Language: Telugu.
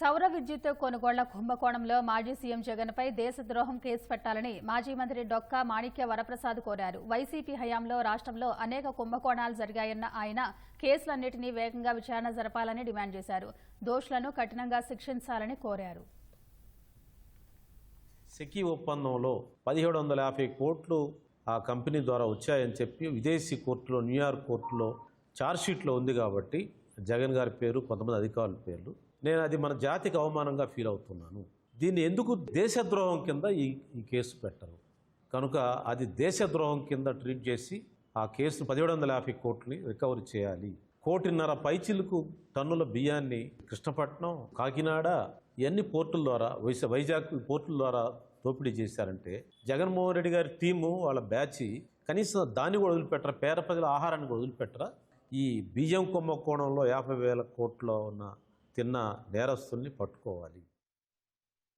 సౌర విద్యుత్ కొనుగోళ్ళ కుంభకోణంలో మాజీ సీఎం జగన్పై దేశద్రోహం కేసు పెట్టాలని మాజీ మంత్రి డొక్కా మాణిక్య వరప్రసాద్ కోరారు. వైసీపీ హయాంలో రాష్ట్రంలో అనేక కుంభకోణాలు జరిగాయన్న ఆయన కేసులన్నింటినీ వేగంగా విచారణ జరపాలని డిమాండ్ చేశారు. దోషులను కఠినంగా శిక్షించాలని కోరారు. సెకీ ఒప్పందంలో పదిహేడు వందల యాభై కోట్లు ఆ కంపెనీ ద్వారా వచ్చాయని చెప్పి విదేశీ కోర్టులో న్యూయార్క్ కోర్టులో ఛార్జ్షీట్లో ఉంది కాబట్టి జగన్ గారి పేరు కొంతమంది అధికారుల పేర్లు. నేను అది మన జాతికి అవమానంగా ఫీల్ అవుతున్నాను. దీన్ని ఎందుకు దేశద్రోహం కింద ఈ ఈ కేసు పెట్టరు? కనుక అది దేశద్రోహం కింద ట్రీట్ చేసి ఆ కేసును పదిహేడు వందల యాభై కోట్లని రికవరీ చేయాలి. కోటిన్నర పైచిలకు టన్నుల బియ్యాన్ని కృష్ణపట్నం కాకినాడ ఇవన్నీ పోర్టుల ద్వారా వైజ వైజాగ్ పోర్టుల ద్వారా దోపిడీ చేశారంటే జగన్మోహన్ రెడ్డి గారి టీము వాళ్ళ బ్యాచ్ కనీసం దాన్ని కూడా వదిలిపెట్టరా? పేద ప్రజల ఆహారాన్ని కూడా వదిలిపెట్టరా? ఈ బియ్యం కుంభకోణంలో యాభై వేల కోట్ల ఉన్న తిన్న నేరస్తుల్ని పట్టుకోవాలి.